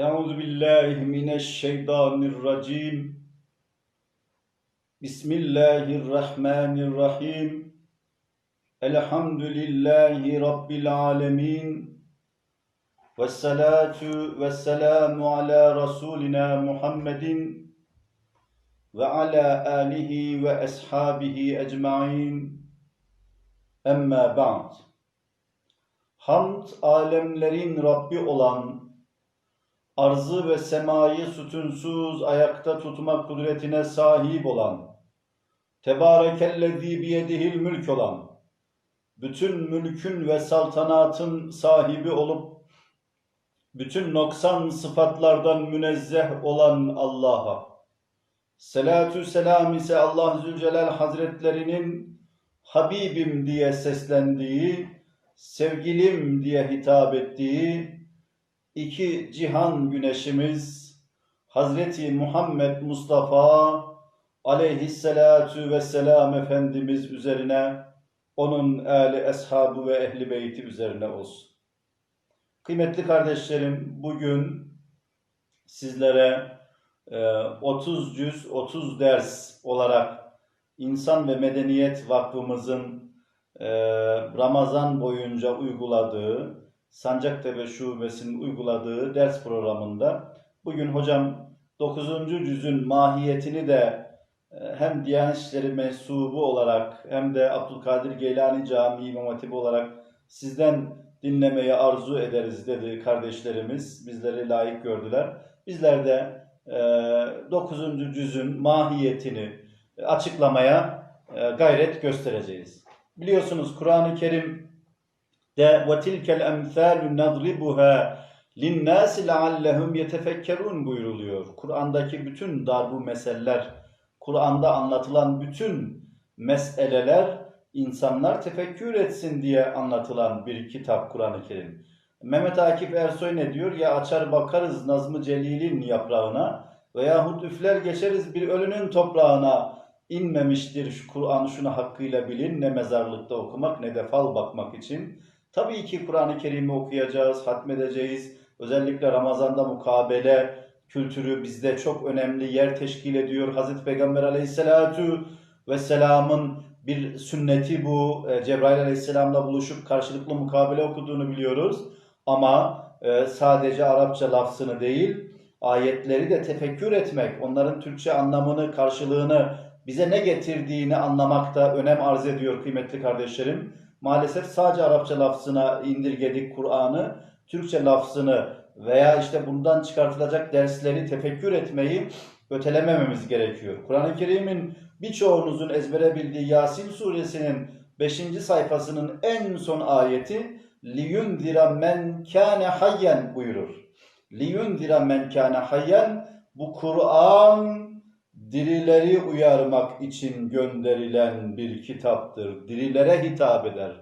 Euzu billahi mineşşeytanirracim. Bismillahirrahmanirrahim. Elhamdülillahi rabbil alamin. Vessalatu vesselamu ala rasulina Muhammedin ve ala alihi ve ashabihi ecmaîn. Emma ba'd. Hamd alemlerin Rabbi olan arzı ve semayı sütunsuz ayakta tutma kudretine sahip olan, Tebârekellezî biyedihil mülk olan, bütün mülkün ve saltanatın sahibi olup, bütün noksan sıfatlardan münezzeh olan Allah'a, Selatü selam ise Allah Zülcelal Hazretlerinin Habibim diye seslendiği, sevgilim diye hitap ettiği, iki cihan güneşimiz Hazreti Muhammed Mustafa aleyhissalatu vesselam Efendimiz üzerine onun âli eshabı ve ehli beyti üzerine olsun. Kıymetli kardeşlerim bugün sizlere e, 30 cüz 30 ders olarak İnsan ve Medeniyet Vakfımızın e, Ramazan boyunca uyguladığı Sancaktepe Şubesi'nin uyguladığı ders programında bugün hocam 9. cüzün mahiyetini de e, hem Diyanet İşleri mensubu olarak hem de Abdülkadir Geylani Camii İmam Hatibi olarak sizden dinlemeyi arzu ederiz dedi kardeşlerimiz. Bizleri layık gördüler. Bizler de e, 9. cüzün mahiyetini açıklamaya e, gayret göstereceğiz. Biliyorsunuz Kur'an-ı Kerim de ve tilkel emsalu nadribuha linnâsi leallehum yetefekkerun buyuruluyor. Kur'an'daki bütün darbu meseleler, Kur'an'da anlatılan bütün meseleler insanlar tefekkür etsin diye anlatılan bir kitap Kur'an-ı Kerim. Mehmet Akif Ersoy ne diyor? Ya açar bakarız Nazmı Celil'in yaprağına veyahut üfler geçeriz bir ölünün toprağına inmemiştir şu Kur'an şunu hakkıyla bilin ne mezarlıkta okumak ne de fal bakmak için. Tabii ki Kur'an-ı Kerim'i okuyacağız, hatmedeceğiz. Özellikle Ramazan'da mukabele kültürü bizde çok önemli yer teşkil ediyor. Hazreti Peygamber Aleyhisselatu Vesselam'ın bir sünneti bu. E, Cebrail Aleyhisselam'la buluşup karşılıklı mukabele okuduğunu biliyoruz. Ama e, sadece Arapça lafzını değil, ayetleri de tefekkür etmek, onların Türkçe anlamını, karşılığını, bize ne getirdiğini anlamakta önem arz ediyor kıymetli kardeşlerim. Maalesef sadece Arapça lafzına indirgedik Kur'an'ı, Türkçe lafzını veya işte bundan çıkartılacak dersleri tefekkür etmeyi ötelemememiz gerekiyor. Kur'an-ı Kerim'in birçoğunuzun ezbere bildiği Yasin suresinin 5. sayfasının en son ayeti liyundira men kâne hayyen buyurur. Liyundira men kâne hayyen bu Kur'an dirileri uyarmak için gönderilen bir kitaptır. Dirilere hitap eder.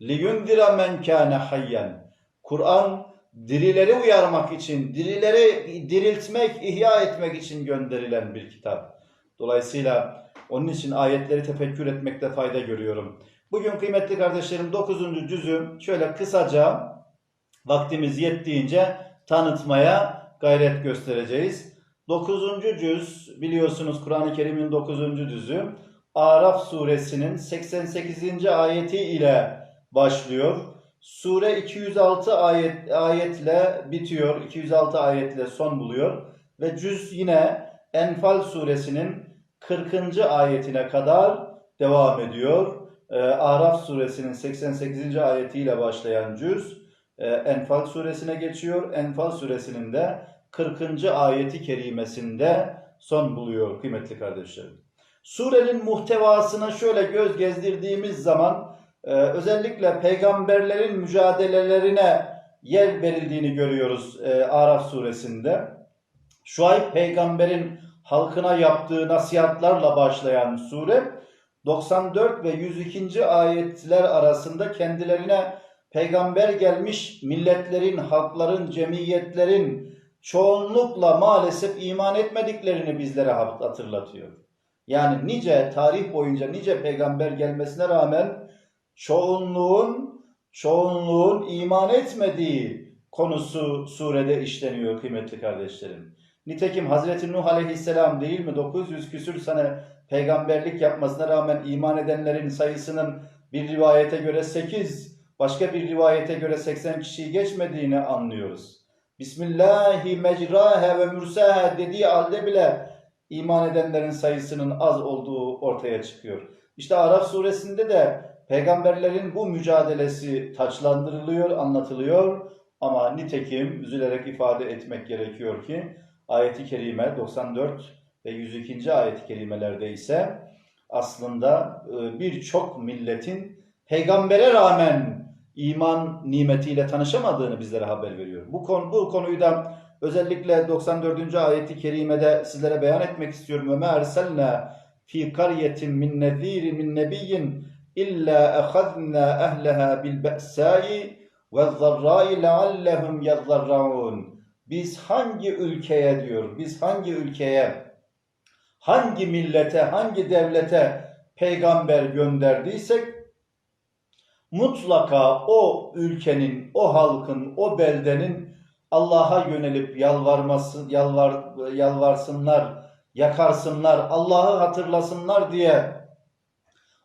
Liyundira men kâne hayyen. Kur'an dirileri uyarmak için, dirileri diriltmek, ihya etmek için gönderilen bir kitap. Dolayısıyla onun için ayetleri tefekkür etmekte fayda görüyorum. Bugün kıymetli kardeşlerim 9. cüzü şöyle kısaca vaktimiz yettiğince tanıtmaya gayret göstereceğiz. 9. cüz biliyorsunuz Kur'an-ı Kerim'in 9. cüzü Araf suresinin 88. ayeti ile başlıyor. Sure 206 ayet ayetle bitiyor. 206 ayetle son buluyor ve cüz yine Enfal suresinin 40. ayetine kadar devam ediyor. Ee, Araf suresinin 88. ayetiyle başlayan cüz e, Enfal suresine geçiyor. Enfal suresinin de 40. ayeti kerimesinde son buluyor kıymetli kardeşlerim. Surenin muhtevasına şöyle göz gezdirdiğimiz zaman e, özellikle peygamberlerin mücadelelerine yer verildiğini görüyoruz e, Araf suresinde. Şuayb peygamberin halkına yaptığı nasihatlarla başlayan sure 94 ve 102. ayetler arasında kendilerine peygamber gelmiş milletlerin, halkların, cemiyetlerin çoğunlukla maalesef iman etmediklerini bizlere hatırlatıyor. Yani nice tarih boyunca nice peygamber gelmesine rağmen çoğunluğun çoğunluğun iman etmediği, konusu surede işleniyor kıymetli kardeşlerim. Nitekim Hazreti Nuh Aleyhisselam değil mi 900 küsür sene peygamberlik yapmasına rağmen iman edenlerin sayısının bir rivayete göre 8, başka bir rivayete göre 80 kişiyi geçmediğini anlıyoruz. Bismillahi mecrahe ve mürsahe dediği halde bile iman edenlerin sayısının az olduğu ortaya çıkıyor. İşte Araf suresinde de peygamberlerin bu mücadelesi taçlandırılıyor, anlatılıyor ama nitekim üzülerek ifade etmek gerekiyor ki ayeti kerime 94 ve 102. ayet-i kerimelerde ise aslında e, birçok milletin peygambere rağmen iman nimetiyle tanışamadığını bizlere haber veriyor. Bu konu bu konuyu da özellikle 94. ayeti kerimede sizlere beyan etmek istiyorum. Ve ma erselna fi qaryetin min nezir min nebiyyin illa akhadna ahlaha bil ba'sai ve zarrai leallehum yazzarraun. Biz hangi ülkeye diyor, biz hangi ülkeye, hangi millete, hangi devlete peygamber gönderdiysek mutlaka o ülkenin, o halkın, o beldenin Allah'a yönelip yalvarması, yalvar, yalvarsınlar, yakarsınlar, Allah'ı hatırlasınlar diye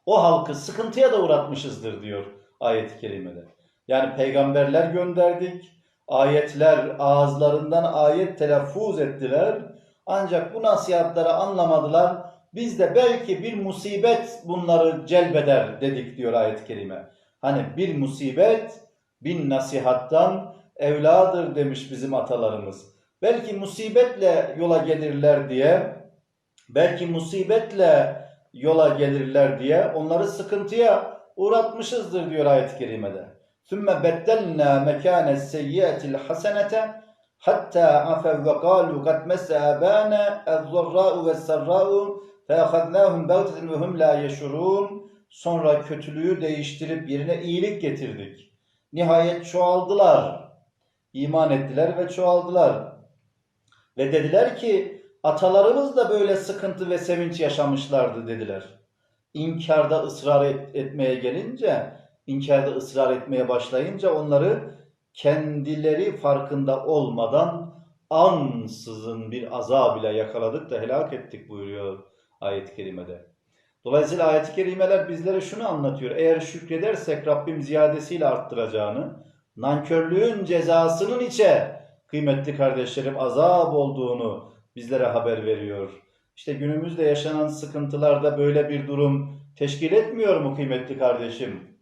o halkı sıkıntıya da uğratmışızdır diyor ayet-i kerimede. Yani peygamberler gönderdik, ayetler ağızlarından ayet telaffuz ettiler. Ancak bu nasihatları anlamadılar. Biz de belki bir musibet bunları celbeder dedik diyor ayet-i kerime. Hani bir musibet bin nasihattan evladır demiş bizim atalarımız. Belki musibetle yola gelirler diye, belki musibetle yola gelirler diye onları sıkıntıya uğratmışızdır diyor ayet-i kerimede. ثُمَّ بَدَّلْنَا مَكَانَ السَّيِّئَةِ الْحَسَنَةَ حَتَّى عَفَوْا وَقَالُوا قَدْ مَسَّ آبَانَا الضَّرَّاءُ وَالسَّرَّاءُ فَأَخَذْنَاهُمْ بَغْتَةً وَهُمْ لَا يَشْعُرُونَ Sonra kötülüğü değiştirip yerine iyilik getirdik. Nihayet çoğaldılar. İman ettiler ve çoğaldılar. Ve dediler ki atalarımız da böyle sıkıntı ve sevinç yaşamışlardı dediler. İnkarda ısrar et- etmeye gelince, inkarda ısrar etmeye başlayınca onları kendileri farkında olmadan ansızın bir azab ile yakaladık da helak ettik buyuruyor ayet-i kerimede. Dolayısıyla ayet-i kerimeler bizlere şunu anlatıyor. Eğer şükredersek Rabbim ziyadesiyle arttıracağını, nankörlüğün cezasının içe kıymetli kardeşlerim azap olduğunu bizlere haber veriyor. İşte günümüzde yaşanan sıkıntılarda böyle bir durum teşkil etmiyor mu kıymetli kardeşim?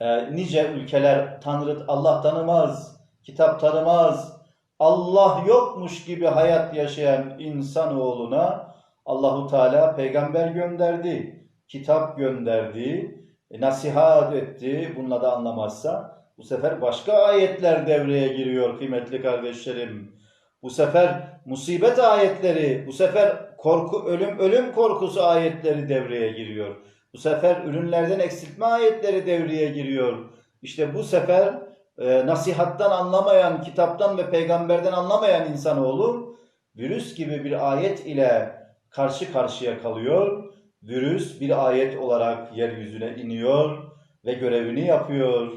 Ee, nice ülkeler Tanrı Allah tanımaz, kitap tanımaz, Allah yokmuş gibi hayat yaşayan insanoğluna Allahu Teala peygamber gönderdi, kitap gönderdi, e, nasihat etti. Bununla da anlamazsa bu sefer başka ayetler devreye giriyor kıymetli kardeşlerim. Bu sefer musibet ayetleri, bu sefer korku, ölüm, ölüm korkusu ayetleri devreye giriyor. Bu sefer ürünlerden eksiltme ayetleri devreye giriyor. İşte bu sefer e, nasihattan anlamayan, kitaptan ve peygamberden anlamayan insanoğlu virüs gibi bir ayet ile karşı karşıya kalıyor. Virüs bir ayet olarak yeryüzüne iniyor ve görevini yapıyor.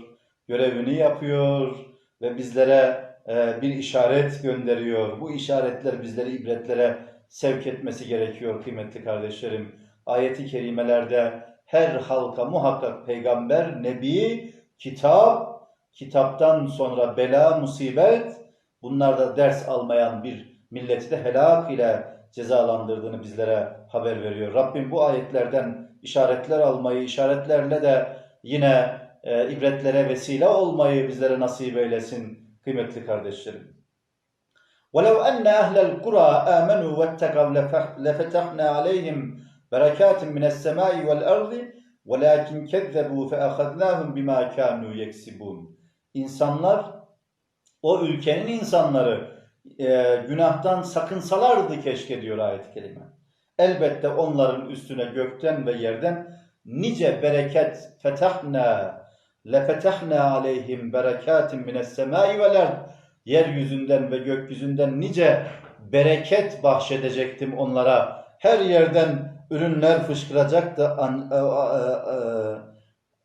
Görevini yapıyor ve bizlere e, bir işaret gönderiyor. Bu işaretler bizleri ibretlere sevk etmesi gerekiyor kıymetli kardeşlerim. Ayeti kerimelerde her halka muhakkak peygamber, nebi, kitap, kitaptan sonra bela, musibet, bunlarda ders almayan bir milleti de helak ile cezalandırdığını bizlere haber veriyor. Rabbim bu ayetlerden işaretler almayı, işaretlerle de yine e, ibretlere vesile olmayı bizlere nasip eylesin kıymetli kardeşlerim. وَلَوْ أَنَّ أَهْلَ الْقُرَى آمَنُوا وَاتَّقَوْا لَفَ- لَفَتَحْنَا عَلَيْهِمْ بَرَكَاتٍ مِنَ السَّمَاءِ وَالْأَرْضِ وَلَكِنْ كَذَّبُوا فَأَخَذْنَاهُمْ بِمَا كَانُوا يَكْسِبُونَ İnsanlar, o ülkenin insanları e, günahtan sakınsalardı keşke diyor ayet-i kerime. Elbette onların üstüne gökten ve yerden nice bereket fetahna lefetahna aleyhim berekatin mines semai vel ard yeryüzünden ve gökyüzünden nice bereket bahşedecektim onlara. Her yerden ürünler fışkıracaktı an, e, e, e,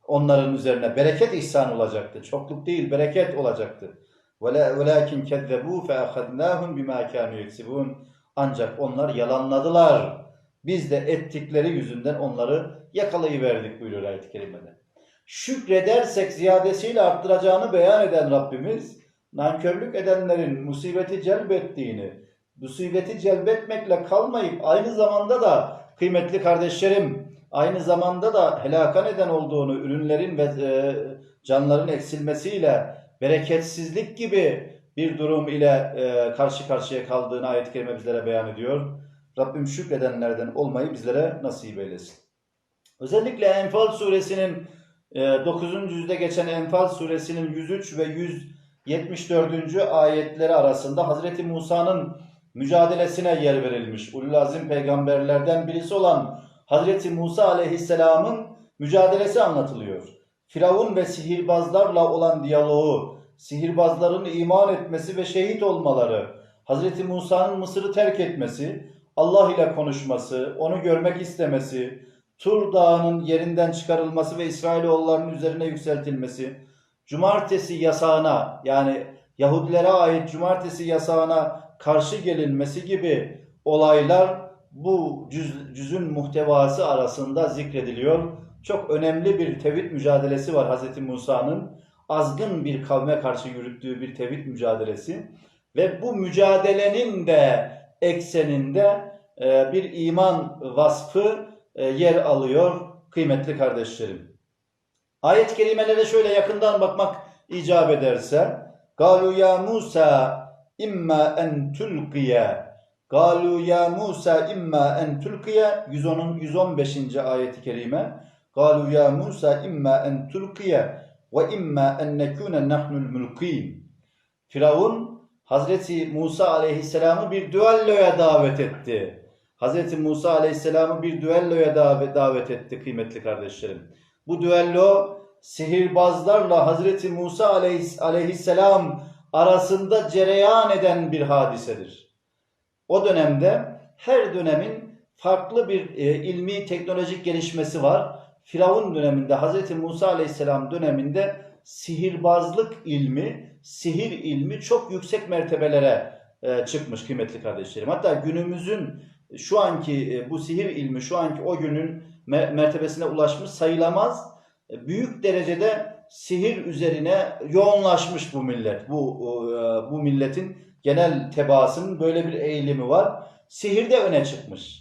onların üzerine bereket ihsan olacaktı. Çokluk değil bereket olacaktı. وَلَاكِنْ كَذَّبُوا فَأَخَذْنَاهُمْ بِمَا كَانُوا يَكْسِبُونَ Ancak onlar yalanladılar. Biz de ettikleri yüzünden onları yakalayıverdik buyuruyor ayet-i kerimede. Şükredersek ziyadesiyle arttıracağını beyan eden Rabbimiz, nankörlük edenlerin musibeti celbettiğini, musibeti celbetmekle kalmayıp aynı zamanda da kıymetli kardeşlerim, aynı zamanda da helaka neden olduğunu, ürünlerin ve e, canların eksilmesiyle, bereketsizlik gibi bir durum ile e, karşı karşıya kaldığını ayet-i kerime bizlere beyan ediyor. Rabbim şükredenlerden olmayı bizlere nasip eylesin. Özellikle Enfal suresinin e, 9. yüzde geçen Enfal suresinin 103 ve 174. ayetleri arasında Hazreti Musa'nın mücadelesine yer verilmiş. Ulul azim peygamberlerden birisi olan Hazreti Musa aleyhisselamın mücadelesi anlatılıyor. Firavun ve sihirbazlarla olan diyaloğu, sihirbazların iman etmesi ve şehit olmaları, Hazreti Musa'nın Mısır'ı terk etmesi, Allah ile konuşması, onu görmek istemesi, Tur Dağı'nın yerinden çıkarılması ve İsrailoğullarının üzerine yükseltilmesi, cumartesi yasağına yani Yahudilere ait cumartesi yasağına karşı gelinmesi gibi olaylar bu cüz, cüzün muhtevası arasında zikrediliyor. Çok önemli bir tevhid mücadelesi var Hz. Musa'nın. Azgın bir kavme karşı yürüttüğü bir tevhid mücadelesi. Ve bu mücadelenin de ekseninde e, bir iman vasfı e, yer alıyor kıymetli kardeşlerim. Ayet-i kerimelere şöyle yakından bakmak icap ederse Galu ya Musa imma en tulqiye Galu ya Musa imma en tulqiye 110'un 115. ayeti kerime Galu ya Musa imma en tulqiye ve imma en nekune nahnul mulkin Firavun Hazreti Musa aleyhisselamı bir düelloya davet etti. Hazreti Musa aleyhisselamı bir düelloya davet etti kıymetli kardeşlerim. Bu düello sihirbazlarla Hazreti Musa aleyhisselam arasında cereyan eden bir hadisedir. O dönemde her dönemin farklı bir e, ilmi teknolojik gelişmesi var. Firavun döneminde Hazreti Musa aleyhisselam döneminde sihirbazlık ilmi, sihir ilmi çok yüksek mertebelere e, çıkmış kıymetli kardeşlerim. Hatta günümüzün şu anki e, bu sihir ilmi şu anki o günün mertebesine ulaşmış sayılamaz. E, büyük derecede sihir üzerine yoğunlaşmış bu millet. Bu e, bu milletin genel tebaasının böyle bir eğilimi var. Sihir de öne çıkmış.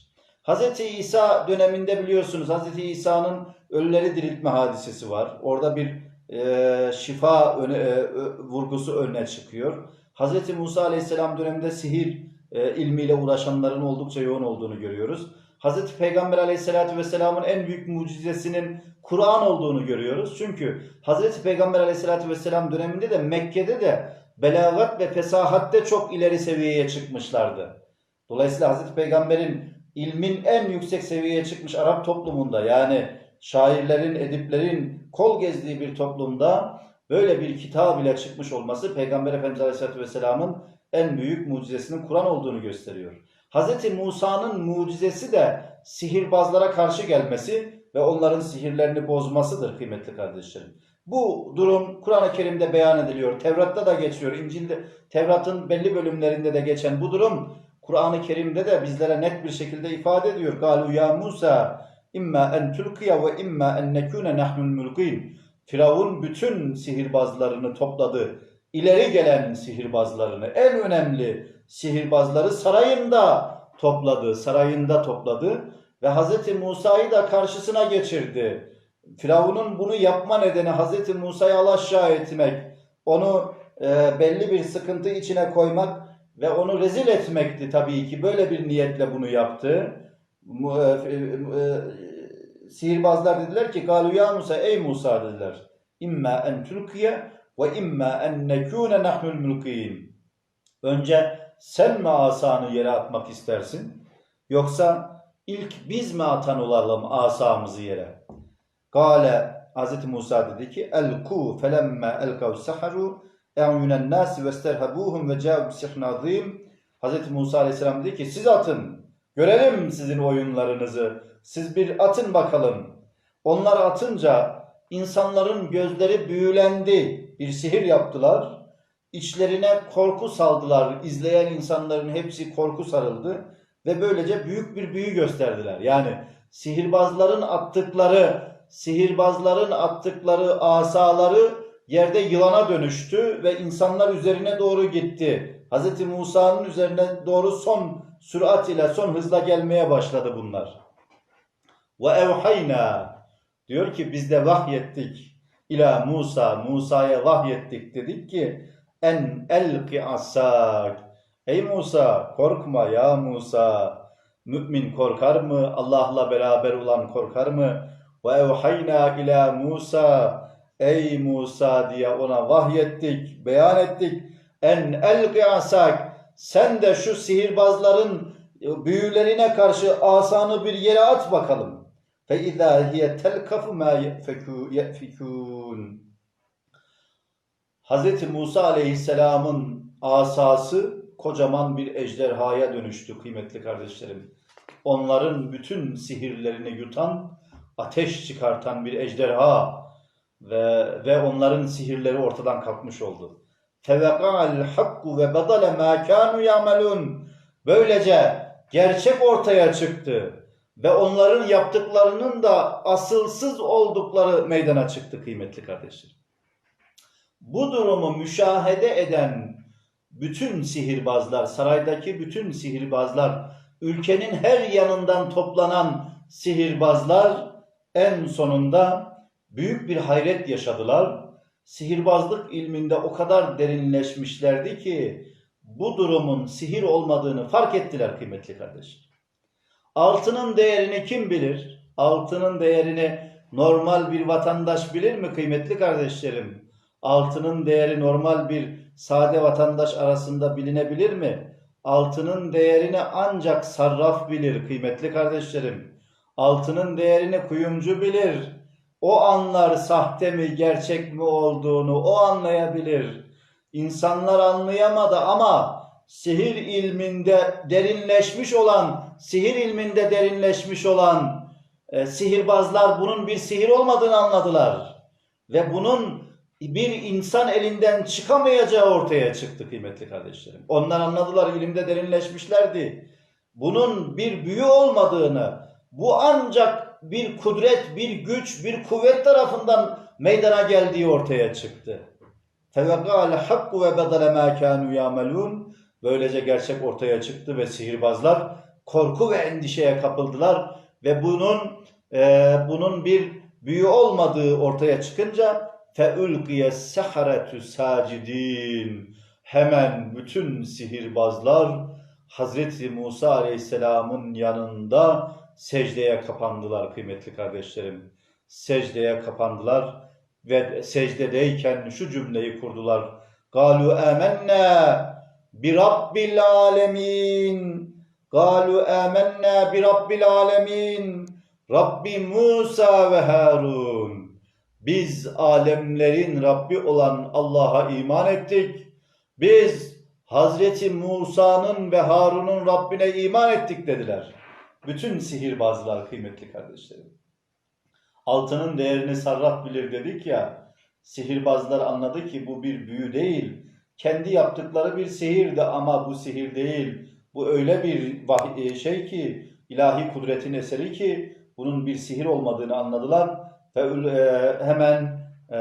Hz. İsa döneminde biliyorsunuz Hz. İsa'nın ölüleri diriltme hadisesi var. Orada bir e, şifa öne, e, vurgusu önüne çıkıyor. Hz. Musa Aleyhisselam döneminde sihir e, ilmiyle uğraşanların oldukça yoğun olduğunu görüyoruz. Hz. Peygamber Aleyhisselatü Vesselam'ın en büyük mucizesinin Kur'an olduğunu görüyoruz. Çünkü Hz. Peygamber Aleyhisselatü Vesselam döneminde de Mekke'de de belagat ve fesahatte çok ileri seviyeye çıkmışlardı. Dolayısıyla Hz. Peygamber'in ilmin en yüksek seviyeye çıkmış Arap toplumunda yani şairlerin, ediplerin kol gezdiği bir toplumda böyle bir kitap ile çıkmış olması Peygamber Efendimiz Aleyhisselatü Vesselam'ın en büyük mucizesinin Kur'an olduğunu gösteriyor. Hz. Musa'nın mucizesi de sihirbazlara karşı gelmesi ve onların sihirlerini bozmasıdır kıymetli kardeşlerim. Bu durum Kur'an-ı Kerim'de beyan ediliyor. Tevrat'ta da geçiyor. İncil'de, Tevrat'ın belli bölümlerinde de geçen bu durum Kur'an-ı Kerim'de de bizlere net bir şekilde ifade ediyor. Galu ya Musa imma en tulkiya ve imma en nekune nahnul mulkin. Firavun bütün sihirbazlarını topladı. İleri gelen sihirbazlarını, en önemli sihirbazları sarayında topladı, sarayında topladı ve Hz. Musa'yı da karşısına geçirdi. Firavun'un bunu yapma nedeni Hz. Musa'yı alaşağı etmek, onu e, belli bir sıkıntı içine koymak ve onu rezil etmekti tabii ki. Böyle bir niyetle bunu yaptı. E, e, e, sihirbazlar dediler ki Galu ya Musa ey Musa dediler. İmma en tulkiye ve imma en nekune nahnul mulkiyin. Önce sen mi asanı yere atmak istersin? Yoksa ilk biz mi atan olalım asamızı yere? Gale Hz. Musa dedi ki elku felemme elkav saharu e'yunen nasi ve sterhabuhum ve ca'u bisihn azim. Hz. Musa aleyhisselam dedi ki siz atın. Görelim sizin oyunlarınızı. Siz bir atın bakalım. Onlar atınca insanların gözleri büyülendi. Bir sihir yaptılar içlerine korku saldılar. İzleyen insanların hepsi korku sarıldı ve böylece büyük bir büyü gösterdiler. Yani sihirbazların attıkları sihirbazların attıkları asaları yerde yılana dönüştü ve insanlar üzerine doğru gitti. Hz. Musa'nın üzerine doğru son sürat ile son hızla gelmeye başladı bunlar. Ve evhayna diyor ki biz de vahyettik ila Musa Musa'ya vahyettik dedik ki en elki asak Ey Musa korkma ya Musa mümin korkar mı Allah'la beraber olan korkar mı ve evhayna ila Musa ey Musa diye ona vahyettik beyan ettik en elki asak sen de şu sihirbazların büyülerine karşı asanı bir yere at bakalım. Fe izâ hiye telkafu mâ yefikûn. Hz. Musa aleyhisselamın asası kocaman bir ejderhaya dönüştü kıymetli kardeşlerim. Onların bütün sihirlerini yutan, ateş çıkartan bir ejderha ve, ve onların sihirleri ortadan kalkmış oldu. Feveka'al hakku ve badale mâ kânû ya'melûn. Böylece gerçek ortaya çıktı ve onların yaptıklarının da asılsız oldukları meydana çıktı kıymetli kardeşler. Bu durumu müşahede eden bütün sihirbazlar, saraydaki bütün sihirbazlar, ülkenin her yanından toplanan sihirbazlar en sonunda büyük bir hayret yaşadılar. Sihirbazlık ilminde o kadar derinleşmişlerdi ki bu durumun sihir olmadığını fark ettiler kıymetli kardeşler. Altının değerini kim bilir? Altının değerini normal bir vatandaş bilir mi kıymetli kardeşlerim? Altının değeri normal bir sade vatandaş arasında bilinebilir mi? Altının değerini ancak sarraf bilir kıymetli kardeşlerim. Altının değerini kuyumcu bilir. O anlar sahte mi gerçek mi olduğunu o anlayabilir. İnsanlar anlayamadı ama sihir ilminde derinleşmiş olan, sihir ilminde derinleşmiş olan e, sihirbazlar bunun bir sihir olmadığını anladılar. Ve bunun bir insan elinden çıkamayacağı ortaya çıktı kıymetli kardeşlerim. Onlar anladılar, ilimde derinleşmişlerdi. Bunun bir büyü olmadığını, bu ancak bir kudret, bir güç, bir kuvvet tarafından meydana geldiği ortaya çıktı. Fevekâle hakku ve bedele mâ kânû yâmelûn. Böylece gerçek ortaya çıktı ve sihirbazlar korku ve endişeye kapıldılar ve bunun e, bunun bir büyü olmadığı ortaya çıkınca feulqiye seharetü sacidin hemen bütün sihirbazlar Hazreti Musa Aleyhisselam'ın yanında secdeye kapandılar kıymetli kardeşlerim. Secdeye kapandılar ve secdedeyken şu cümleyi kurdular. Galu amennâ bi rabbil alemin. Galu amennâ bi rabbil alemin. Rabbi Musa ve Harun. Biz alemlerin Rabbi olan Allah'a iman ettik. Biz Hazreti Musa'nın ve Harun'un Rabbine iman ettik dediler. Bütün sihirbazlar kıymetli kardeşlerim. Altının değerini sarraf bilir dedik ya. Sihirbazlar anladı ki bu bir büyü değil. Kendi yaptıkları bir sihirdi ama bu sihir değil. Bu öyle bir vahiy- şey ki ilahi kudretin eseri ki bunun bir sihir olmadığını anladılar ve e, hemen e,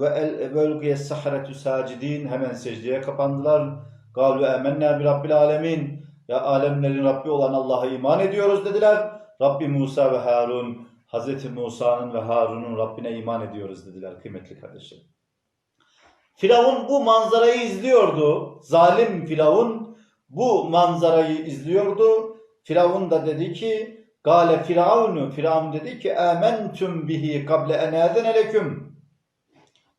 ve el velqiye saharetü sacidin hemen secdeye kapandılar. Galu emennâ bi rabbil alemin. Ya alemlerin Rabbi olan Allah'a iman ediyoruz dediler. Rabbi Musa ve Harun, Hazreti Musa'nın ve Harun'un Rabbine iman ediyoruz dediler kıymetli kardeşlerim. Firavun bu manzarayı izliyordu. Zalim Firavun bu manzarayı izliyordu. Firavun da dedi ki Gale Firavunu Firavun dedi ki Âmentüm bihi kable en leküm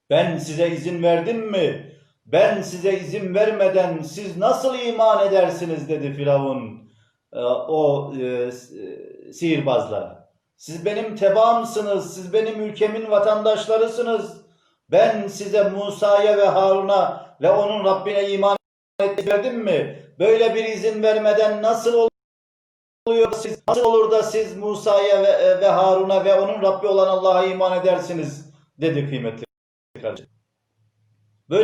Ben size izin verdim mi? Ben size izin vermeden siz nasıl iman edersiniz dedi Firavun e, o e, sihirbazlara. Siz benim tebaamsınız, siz benim ülkemin vatandaşlarısınız. Ben size Musa'ya ve Harun'a ve onun Rabbine iman ettirdim mi? Böyle bir izin vermeden nasıl oluyor siz nasıl olur da siz Musa'ya ve, ve Harun'a ve onun Rabbi olan Allah'a iman edersiniz dedi kıymetli kardeşim.